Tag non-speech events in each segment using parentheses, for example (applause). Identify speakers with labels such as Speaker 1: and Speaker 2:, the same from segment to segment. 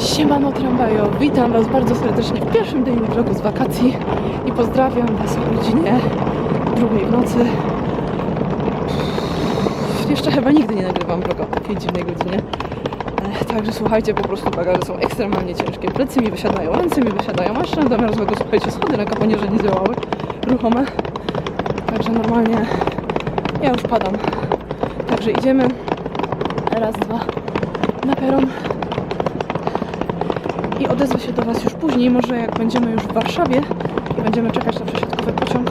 Speaker 1: Siemano tramwajo, witam Was bardzo serdecznie w pierwszym dniu vlogu z wakacji i pozdrawiam Was o godzinie drugiej w nocy. Jeszcze chyba nigdy nie nagrywam vloga o takiej dziwnej godzinie. E, Także słuchajcie, po prostu bagaże są ekstremalnie ciężkie. Plecy mi wysiadają, ręce mi wysiadają, a jeszcze zamiast tego słuchajcie, schody na kaponierze nie działały, ruchome. Także normalnie ja już padam. Także idziemy. Raz, dwa na peron i odezwę się do Was już później, może jak będziemy już w Warszawie i będziemy czekać na przesiadkowy pociąg.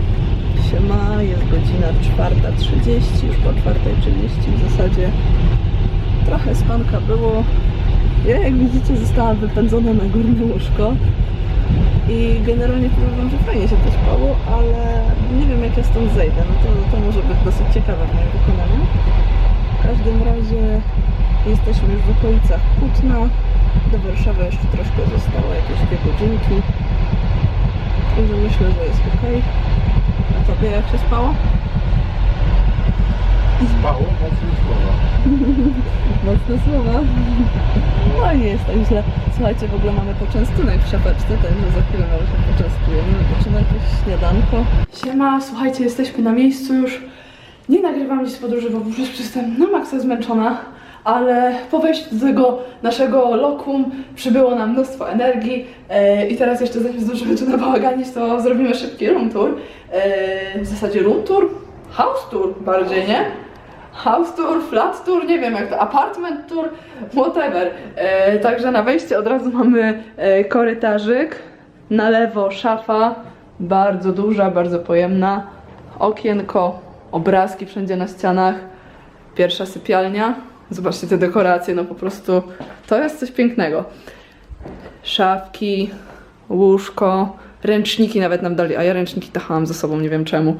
Speaker 1: Siema, jest godzina 4.30, już po 4.30 w zasadzie trochę spanka było. Ja jak widzicie zostałam wypędzona na górne łóżko i generalnie powiem Wam, że fajnie się to spało, ale nie wiem jak ja stąd zejdę, no to, to może być dosyć ciekawe w moim wykonaniu. W każdym razie jesteśmy już w okolicach Kutna. Do Warszawy jeszcze troszkę zostało, jakieś dwie godzinki. Także myślę, że jest ok. A tobie jak się spało?
Speaker 2: Spało mocne słowa. (laughs)
Speaker 1: Mocne słowa. No nie jest tak źle. Słuchajcie, w ogóle mamy poczęstunek w szafeczce, także za chwilę nawet się poczęstujemy. Zaczyna jakieś śniadanko. Siema, słuchajcie, jesteśmy na miejscu już. Nie nagrywam dziś z podróży, bo już jestem na maksa zmęczona, ale po wejściu do tego naszego lokum przybyło nam mnóstwo energii e, i teraz jeszcze zanim zdążymy tu nabałaganić, to zrobimy szybki room tour. E, w zasadzie room tour? House tour bardziej, nie? House tour, flat tour, nie wiem jak to, apartment tour, whatever. E, także na wejście od razu mamy korytarzyk, na lewo szafa, bardzo duża, bardzo pojemna, okienko, obrazki wszędzie na ścianach, pierwsza sypialnia. Zobaczcie te dekoracje, no po prostu to jest coś pięknego. Szafki, łóżko, ręczniki nawet nam dali, a ja ręczniki tachałam ze sobą, nie wiem czemu.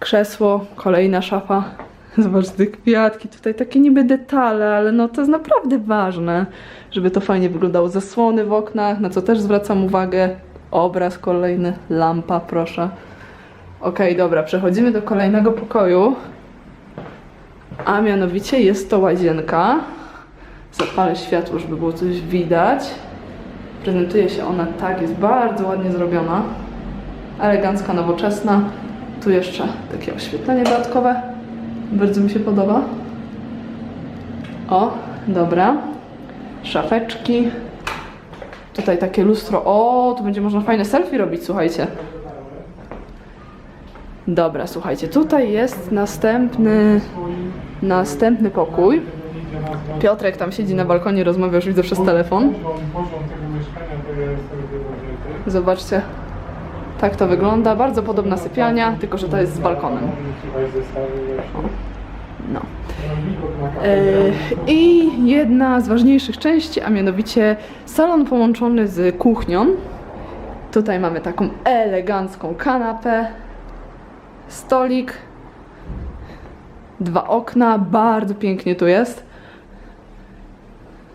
Speaker 1: Krzesło, kolejna szafa. (laughs) Zobaczcie te kwiatki, tutaj takie niby detale, ale no to jest naprawdę ważne, żeby to fajnie wyglądało. Zasłony w oknach, na co też zwracam uwagę. Obraz kolejny, lampa, proszę. Okej, dobra, przechodzimy do kolejnego pokoju. A mianowicie jest to łazienka. Zapalę światło, żeby było coś widać. Prezentuje się ona tak, jest bardzo ładnie zrobiona. Elegancka, nowoczesna. Tu jeszcze takie oświetlenie dodatkowe. Bardzo mi się podoba. O, dobra. Szafeczki. Tutaj takie lustro. O, tu będzie można fajne selfie robić, słuchajcie. Dobra, słuchajcie, tutaj jest następny, następny pokój. Piotrek tam siedzi na balkonie, rozmawia już widzę przez telefon. Zobaczcie, tak to wygląda. Bardzo podobna sypialnia, tylko że to jest z balkonem. No. E, I jedna z ważniejszych części, a mianowicie salon połączony z kuchnią. Tutaj mamy taką elegancką kanapę, stolik, dwa okna, bardzo pięknie tu jest.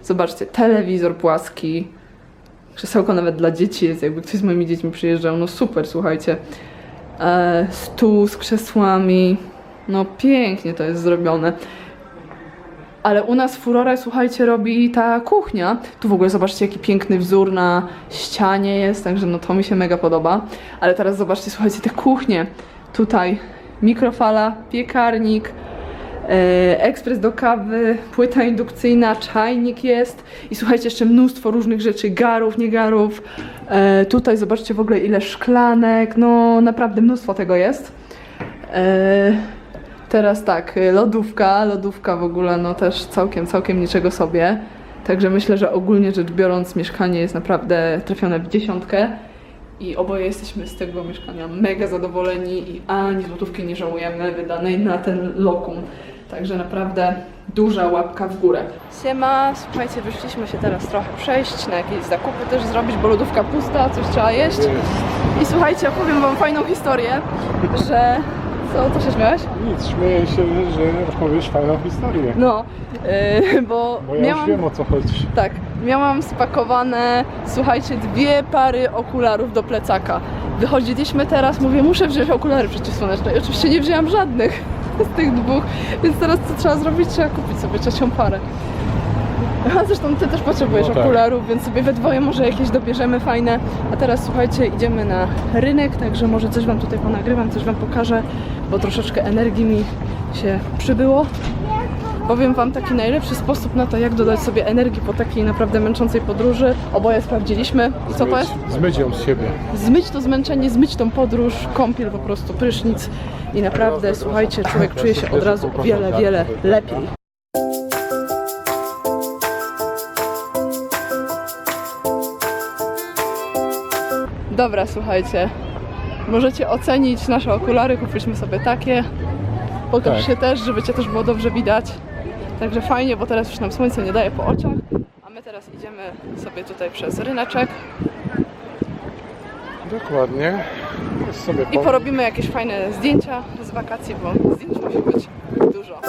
Speaker 1: Zobaczcie, telewizor płaski, krzesełko nawet dla dzieci jest, jakby ktoś z moimi dziećmi przyjeżdżał, no super, słuchajcie. E, stół z krzesłami, no pięknie to jest zrobione. Ale u nas furorę, słuchajcie, robi ta kuchnia. Tu w ogóle zobaczcie, jaki piękny wzór na ścianie jest, także no to mi się mega podoba. Ale teraz zobaczcie, słuchajcie, te kuchnie. Tutaj mikrofala, piekarnik, ekspres do kawy, płyta indukcyjna, czajnik jest i słuchajcie, jeszcze mnóstwo różnych rzeczy, garów, niegarów. E, tutaj zobaczcie w ogóle ile szklanek, no naprawdę mnóstwo tego jest. E, Teraz tak, y, lodówka, lodówka w ogóle no też całkiem, całkiem niczego sobie. Także myślę, że ogólnie rzecz biorąc mieszkanie jest naprawdę trafione w dziesiątkę i oboje jesteśmy z tego mieszkania mega zadowoleni i ani złotówki nie żałujemy wydanej na ten lokum. Także naprawdę duża łapka w górę. Siema, słuchajcie, wyszliśmy się teraz trochę przejść, na jakieś zakupy też zrobić, bo lodówka pusta, coś trzeba jeść. I słuchajcie, opowiem wam fajną historię, że... Co, co się śmiałeś?
Speaker 2: Nic, śmieję się, że opowiesz fajną historię.
Speaker 1: No, yy, bo
Speaker 2: Bo ja
Speaker 1: miałam...
Speaker 2: już wiem o co chodzi.
Speaker 1: Tak, miałam spakowane, słuchajcie, dwie pary okularów do plecaka. Wychodziliśmy teraz, mówię, muszę wziąć okulary przeciwsłoneczne i oczywiście nie wzięłam żadnych (laughs) z tych dwóch, więc teraz co trzeba zrobić? Trzeba kupić sobie trzecią parę. A zresztą ty też potrzebujesz
Speaker 2: No tak.
Speaker 1: okularów, więc sobie we dwoje może jakieś dobierzemy fajne. A teraz słuchajcie, idziemy na rynek, także może coś wam tutaj ponagrywam, coś wam pokażę, bo troszeczkę energii mi się przybyło. Powiem wam taki najlepszy sposób na to, jak dodać sobie energii po takiej naprawdę męczącej podróży. Oboje sprawdziliśmy. I co to jest?
Speaker 2: Zmyć ją z siebie.
Speaker 1: Zmyć to zmęczenie, zmyć tą podróż, kąpiel, po prostu prysznic i naprawdę, słuchajcie, człowiek czuje się od razu o wiele, wiele lepiej. Dobra, słuchajcie, możecie ocenić nasze okulary, kupiliśmy sobie takie. Pokaż
Speaker 2: Tak.
Speaker 1: się też, żeby Cię też było dobrze widać. Także fajnie, bo teraz już nam słońce nie daje po oczach. A my teraz idziemy sobie tutaj przez ryneczek.
Speaker 2: Dokładnie.
Speaker 1: I
Speaker 2: po...
Speaker 1: porobimy jakieś fajne zdjęcia z wakacji, bo zdjęć musi być dużo.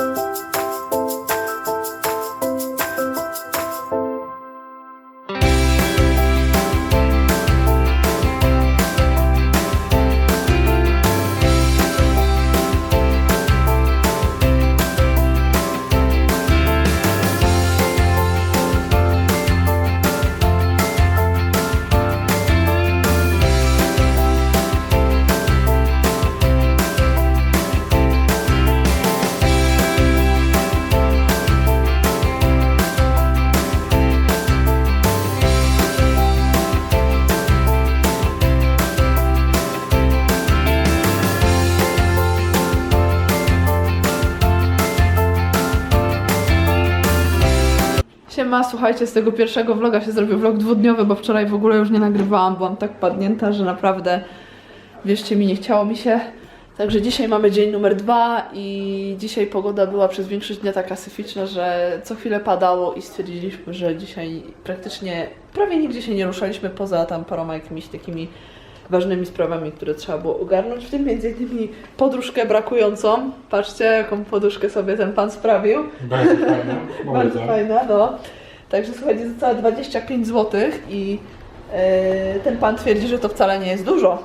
Speaker 1: Siema, słuchajcie, z tego pierwszego vloga się zrobił vlog dwudniowy, bo wczoraj w ogóle już nie nagrywałam, byłam tak padnięta, że naprawdę, wierzcie mi, nie chciało mi się. Także dzisiaj mamy dzień numer dwa i dzisiaj pogoda była przez większość dnia taka syficzna, że co chwilę padało i stwierdziliśmy, że dzisiaj praktycznie prawie nigdzie się nie ruszaliśmy poza tam paroma jakimiś takimi ważnymi sprawami, które trzeba było ogarnąć, w tym między innymi podróżkę brakującą. Patrzcie, jaką poduszkę sobie ten pan sprawił.
Speaker 2: Bardzo fajne. (laughs)
Speaker 1: Bardzo fajna, no. Także słuchajcie, za całe 25 zł i e, ten pan twierdzi, że to wcale nie jest dużo.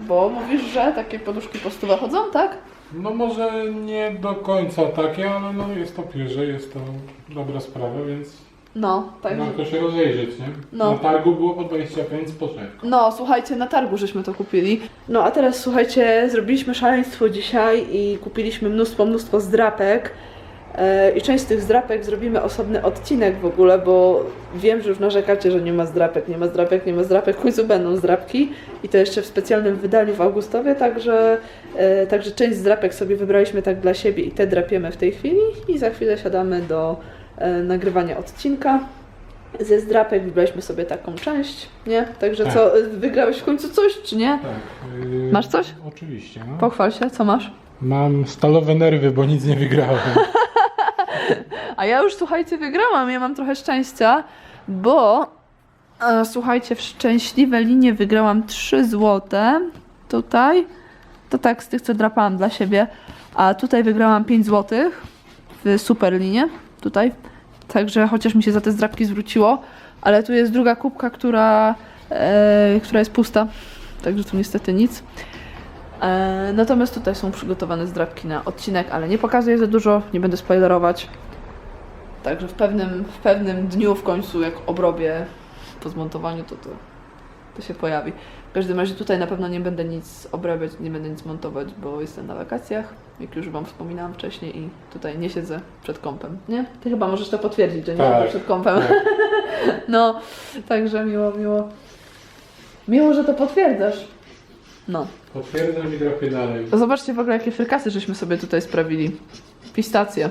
Speaker 1: Bo mówisz, że takie poduszki po stówę chodzą, tak?
Speaker 3: No może nie do końca takie, ale no jest to pierwsze, jest to dobra sprawa, więc
Speaker 1: No, także.
Speaker 3: warto się rozejrzeć, nie?
Speaker 1: No.
Speaker 3: Na targu było po 25 z.
Speaker 1: No, słuchajcie, na targu żeśmy to kupili. No, a teraz słuchajcie, zrobiliśmy szaleństwo dzisiaj i kupiliśmy mnóstwo, mnóstwo zdrapek. E, I część z tych zdrapek zrobimy osobny odcinek w ogóle, bo wiem, że już narzekacie, że nie ma zdrapek, nie ma zdrapek, nie ma zdrapek. W końcu będą zdrapki i to jeszcze w specjalnym wydaniu w Augustowie, także, e, także część zdrapek sobie wybraliśmy tak dla siebie i te drapiemy w tej chwili i za chwilę siadamy do nagrywania odcinka. Ze zdrapek wybraliśmy sobie taką część, nie? Także
Speaker 3: Tak.
Speaker 1: co, wygrałeś w końcu coś, czy nie?
Speaker 3: Tak. yy,
Speaker 1: Masz coś?
Speaker 3: Oczywiście, no.
Speaker 1: Pochwal się, co masz?
Speaker 3: Mam stalowe nerwy, bo nic nie wygrałem. (laughs)
Speaker 1: A ja już słuchajcie, wygrałam, ja mam trochę szczęścia, bo e, słuchajcie, w szczęśliwe linie wygrałam 3 złote tutaj. To tak z tych, co drapałam dla siebie. A tutaj wygrałam 5 złotych w super linie, tutaj. Także chociaż mi się za te zdrapki zwróciło, ale tu jest druga kubka, która, e, która jest pusta. Także tu niestety nic. E, natomiast tutaj są przygotowane zdrapki na odcinek, ale nie pokazuję za dużo, nie będę spoilerować. Także w pewnym, w pewnym dniu w końcu, jak obrobię po zmontowaniu, to, to to się pojawi. W każdym razie tutaj na pewno nie będę nic obrabiać, nie będę nic montować, bo jestem na wakacjach, jak już Wam wspominałam wcześniej i tutaj nie siedzę przed kąpem, nie? Ty chyba możesz to potwierdzić, że nie
Speaker 3: Tak,
Speaker 1: siedzę przed kąpem.
Speaker 3: tak. (laughs)
Speaker 1: No, także miło, miło. Miło, że to potwierdzasz. No.
Speaker 3: Potwierdzam i drapię dalej.
Speaker 1: Zobaczcie w ogóle, jakie frykasy żeśmy sobie tutaj sprawili. Pistacje.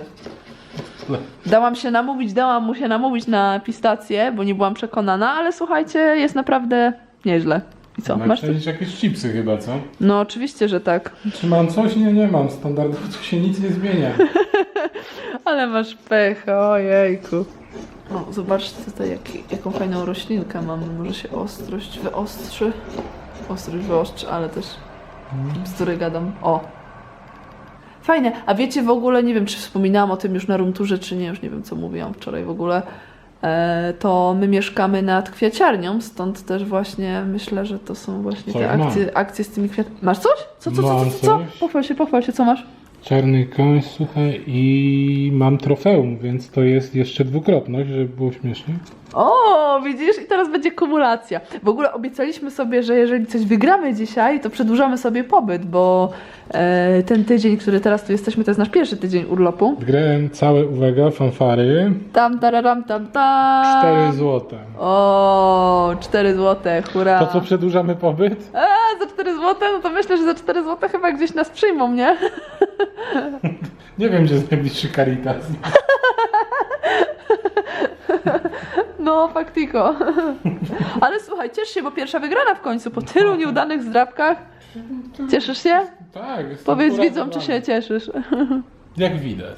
Speaker 1: Dałam się namówić, dałam mu się namówić na pistację, bo nie byłam przekonana, ale słuchajcie, jest naprawdę nieźle. I co,
Speaker 3: Masz
Speaker 1: coś?
Speaker 3: jakieś, jakieś chipsy chyba, co?
Speaker 1: No oczywiście, że tak.
Speaker 3: Czy mam coś? Nie, nie mam. Standardowo tu się nic nie zmienia. (laughs)
Speaker 1: Ale masz pech, ojejku. O, zobaczcie tutaj, jak, jaką fajną roślinkę mamy. Może się ostrość wyostrzy. Ostrość wyostrzy, ale też bzdury gadam. O. Fajne. A wiecie w ogóle, nie wiem czy wspominałam o tym już na rumturze, czy nie, już nie wiem co mówiłam wczoraj w ogóle. E, to my mieszkamy nad kwiaciarnią, stąd też właśnie myślę, że to są właśnie te akcje, akcje z tymi kwiatami. Masz coś? Co, co, co, co, co, co? Pochwal się, pochwal się, co masz?
Speaker 3: Czarny koń, słuchaj, i mam trofeum, więc to jest jeszcze dwukrotność, żeby było śmiesznie.
Speaker 1: O, widzisz? I teraz będzie kumulacja. W ogóle obiecaliśmy sobie, że jeżeli coś wygramy dzisiaj, to przedłużamy sobie pobyt, bo e, ten tydzień, który teraz tu jesteśmy, to jest nasz pierwszy tydzień urlopu.
Speaker 3: Wygrałem całe, uwaga, fanfary,
Speaker 1: Tam, tararam, tam, tam.
Speaker 3: 4 złote.
Speaker 1: O, 4 złote, hurra.
Speaker 3: To co, przedłużamy pobyt?
Speaker 1: A, za 4 złote? No to myślę, że za 4 złote chyba gdzieś nas przyjmą, nie? (laughs)
Speaker 3: Nie wiem, gdzie jest najbliższy Caritas. (laughs)
Speaker 1: No, faktiko. (laughs) Ale słuchaj, ciesz się, bo pierwsza wygrana w końcu, po tylu nieudanych zdrabkach. Cieszysz się?
Speaker 3: Tak, jestem
Speaker 1: Powiedz widzom, czy się cieszysz.
Speaker 3: Jak widać.